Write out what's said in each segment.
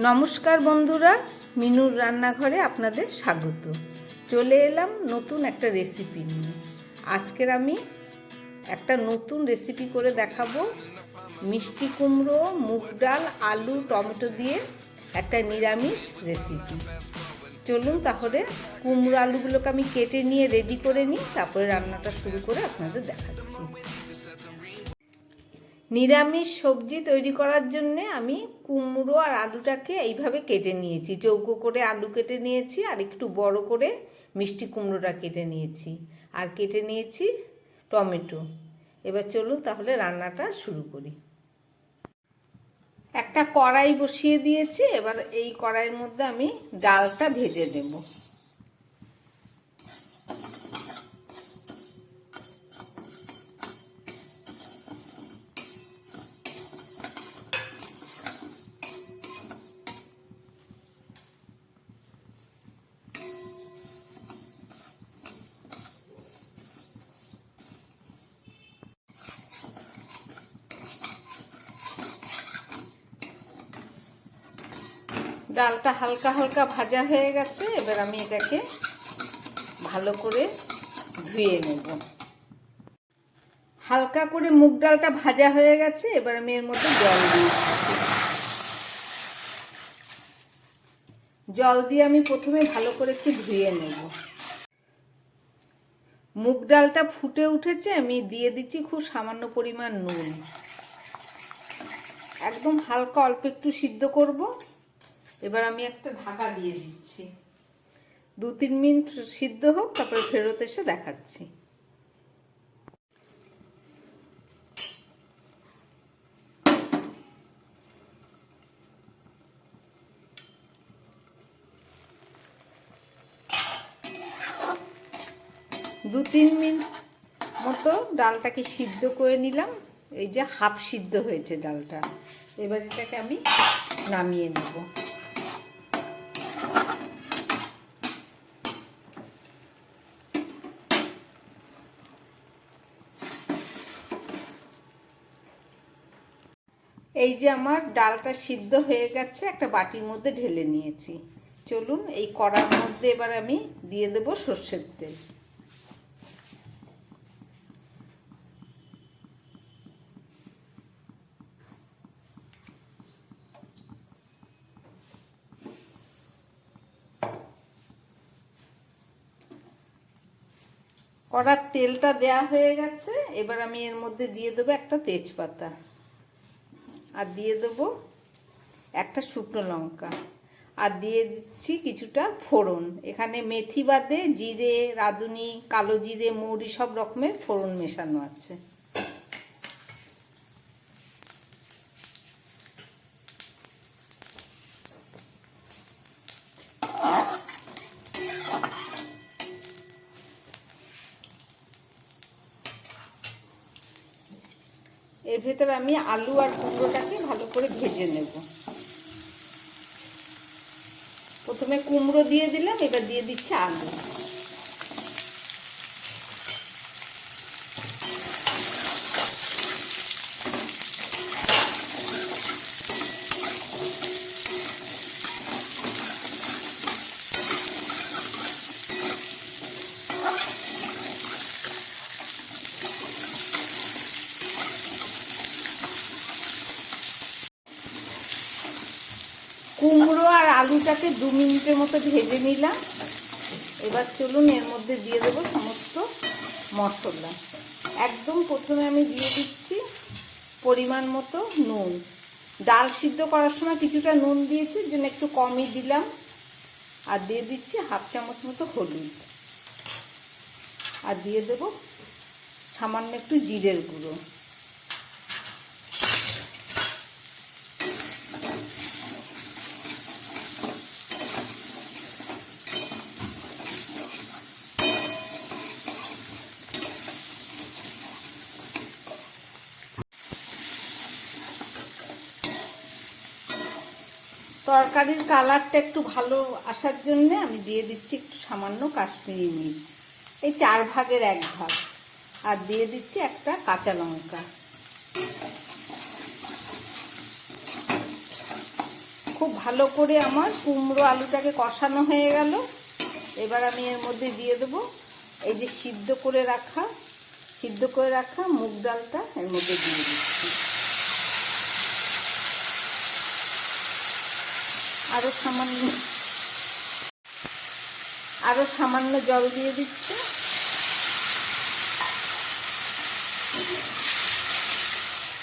নমস্কার বন্ধুরা, মিনুর রান্নাঘরে আপনাদের স্বাগত। চলে এলাম নতুন একটা রেসিপি নিয়ে। আজকের আমি একটা নতুন রেসিপি করে দেখাবো। মিষ্টি কুমড়ো, মুগ ডাল, আলু, টমেটো দিয়ে একটা নিরামিষ রেসিপি চলুন তাহলে কুমড়ো আলুগুলোকে আমি কেটে নিয়ে রেডি করে নিই, তারপরে রান্নাটা শুরু করে আপনাদের দেখাচ্ছি। নিরামিষ সবজি তৈরি করার জন্যে আমি কুমড়ো আর আলুটাকে এইভাবে কেটে নিয়েছি। চৌকো করে আলু কেটে নিয়েছি আর একটু বড় করে মিষ্টি কুমড়োটা কেটে নিয়েছি। আর কেটে নিয়েছি টমেটো। এবার চলুন তাহলে রান্নাটা শুরু করি। একটা কড়াই বসিয়ে দিয়েছি। এবার এই কড়াইয়ের মধ্যে আমি ডালটা ভেজে দেবো ডালটা হালকা হালকা ভাজা হয়ে গেছে, এবার আমি এটাকে ভালো করে ধুয়ে নেব। হালকা করে মুগ ডালটা ভাজা হয়ে গেছে, এবার আমি এর মধ্যে জল দিয়ে জল দিয়ে আমি প্রথমে ভালো করে একটু ধুয়ে নেব। মুগ ডালটা ফুটে উঠেছে, আমি দিয়ে দিচ্ছি খুব সামান্য পরিমাণ নুন। একদম হালকা অল্প একটু সিদ্ধ করব। এবার আমি একটা ঢাকা দিয়ে দিচ্ছি। দু তিন মিনিট সিদ্ধ হোক, তারপরে ফেরত এসে দেখাচ্ছি। দু তিন মিনিট মতো ডালটাকে সিদ্ধ করে নিলাম। এই যে হাফ সিদ্ধ হয়েছে ডালটা। এবার এটাকে আমি নামিয়ে নেব। এই যে আমার ডালটা সিদ্ধ হয়ে গেছে, একটা বাটির মধ্যে ঢেলে নিয়েছি। চলুন, এই কড়ার মধ্যে এবার আমি দিয়ে দেব সর্ষের তেল। কড়ার তেলটা দেয়া হয়ে গেছে, এবার আমি এর মধ্যে দিয়ে দেবো একটা তেজপাতা। আর দিয়ে দেবো একটা শুকনো লঙ্কা। আর দিয়ে দিচ্ছি কিছুটা ফোড়ন। এখানে মেথি বাদে জিরে, রাঁধুনি, কালো জিরে মৌরি সব রকমের ফোড়ন মেশানো আছে। এর ভেতরে আমি আলু আর কুমড়োটাকে ভালো করে ভেজে নেব। প্রথমে কুমড়ো দিয়ে দিলাম, এবার দিয়ে দিচ্ছে আলু কুমড়ো আলুটাকে দু মিনিটের মতো ভেজে নিলাম। এবার চলুন এর মধ্যে দিয়ে দেবো সমস্ত মশলা। একদম প্রথমে আমি দিয়ে দিচ্ছি পরিমাণ মতো নুন। ডাল সিদ্ধ করার সময় কিছুটা নুন দিয়েছি জন্য একটু কমই দিলাম। আর দিয়ে দিচ্ছি হাফ চামচ মতো হলুদ। আর দিয়ে দেবো সামান্য একটু জিরের গুঁড়ো। তরকারির কালারটা একটু ভালো আসার জন্যে আমি দিয়ে দিচ্ছি একটু সামান্য কাশ্মীরি মির্চ এই চার ভাগের এক ভাগ। আর দিয়ে দিচ্ছি একটা কাঁচা লঙ্কা। খুব ভালো করে আমার কুমড়ো আলুটাকে কষানো হয়ে গেল। এবার আমি এর মধ্যে দিয়ে দেবো এই যে সিদ্ধ করে রাখা, সিদ্ধ করে রাখা মুগ ডালটা এর মধ্যে দিয়ে দিচ্ছি। আরও সামান্য আরও সামান্য জল দিয়ে দিচ্ছি।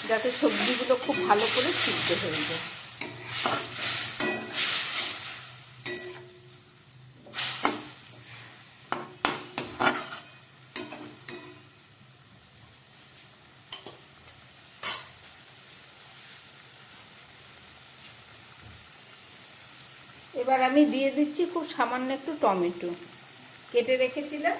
যাতে সবজিগুলো খুব ভালো করে সিদ্ধ হয়ে যায়। এবার আমি দিয়ে দিচ্ছি খুব সামান্য একটু টমেটো। কেটে রেখেছিলাম।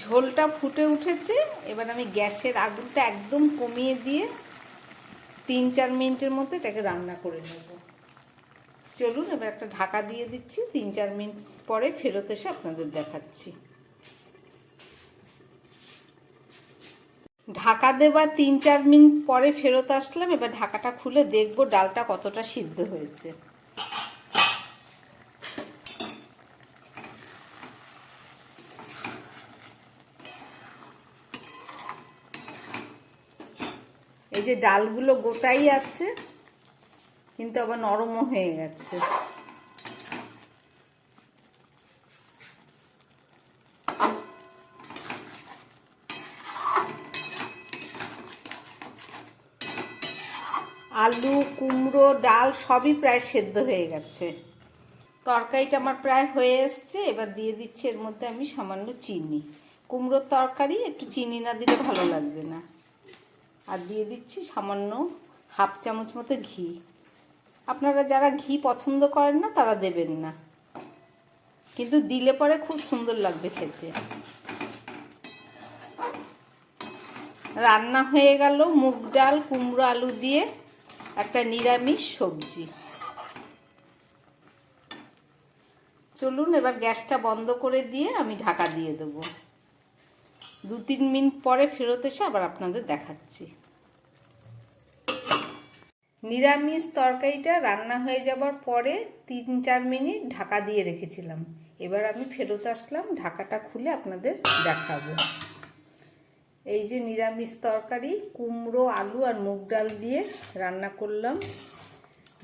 ঝোলটা ফুটে উঠেছে। এবার আমি গ্যাসের আগুনটা একদম কমিয়ে দিয়ে তিন চার মিনিটের মধ্যে এটাকে রান্না করে নেব। চলুন, এবার একটা ঢাকা দিয়ে দিচ্ছি। তিন চার মিনিট পরে ফেরত এসে আপনাদের দেখাচ্ছি। ঢাকা দেবার তিন চার মিনিট পরে ফেরত আসলাম। এবার ঢাকাটা খুলে দেখব ডালটা কতটা সিদ্ধ হয়েছে। এই যে ডালগুলো গোটাই আছে, কিন্তু আবার নরমও হয়ে গেছে। আলু, কুমড়ো, ডাল সবই প্রায় সেদ্ধ হয়ে গেছে। তরকারিটা আমার প্রায় হয়ে এসছে, এবার দিয়ে দিচ্ছি এর মধ্যে আমি সামান্য চিনি। কুমড়োর তরকারি, একটু চিনি না দিলে ভালো লাগবে না। আর দিয়ে দিচ্ছি সামান্য হাফ চামচ মতো ঘি। আপনারা যারা ঘি পছন্দ করেন না, তারা দেবেন না। কিন্তু দিলে পরে খুব সুন্দর লাগবে খেতে। রান্না হয়ে গেল মুগ ডাল, কুমড়ো আলু দিয়ে একটা নিরামিষ সবজি। চলুন এবার গ্যাসটা বন্ধ করে দিয়ে আমি ঢাকা দিয়ে দেবো। দু তিন মিনিট পরে ফেরত এসে আবার আপনাদের দেখাচ্ছি। নিরামিষ তরকারিটা রান্না হয়ে যাবার পরে তিন চার মিনিট ঢাকা দিয়ে রেখেছিলাম। এবার আমি ফেরত আসলাম, ঢাকাটা খুলে আপনাদের দেখাবো। এই যে নিরামিষ তরকারি, কুমড়ো, আলু আর মুগ ডাল দিয়ে রান্না করলাম।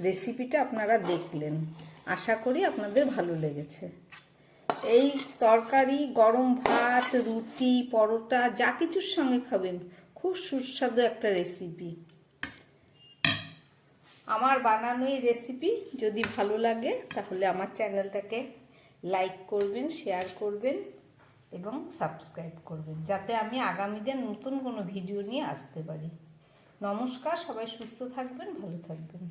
রেসিপিটা আপনারা দেখলেন। আশা করি আপনাদের ভালো লেগেছে। এই তরকারি, গরম ভাত, রুটি, পরোটা, যা কিছুর সঙ্গে খাবেন, খুব সুস্বাদু একটা রেসিপি। আমার বানানো এই রেসিপি যদি ভালো লাগে, তাহলে আমার চ্যানেলটাকে লাইক করবেন শেয়ার করবেন এবং সাবস্ক্রাইব করবেন, যাতে আমি আগামী দিন নতুন কোনো ভিডিও নিয়ে আসতে পারি। নমস্কার, সবাই সুস্থ থাকবেন, ভালো থাকবেন।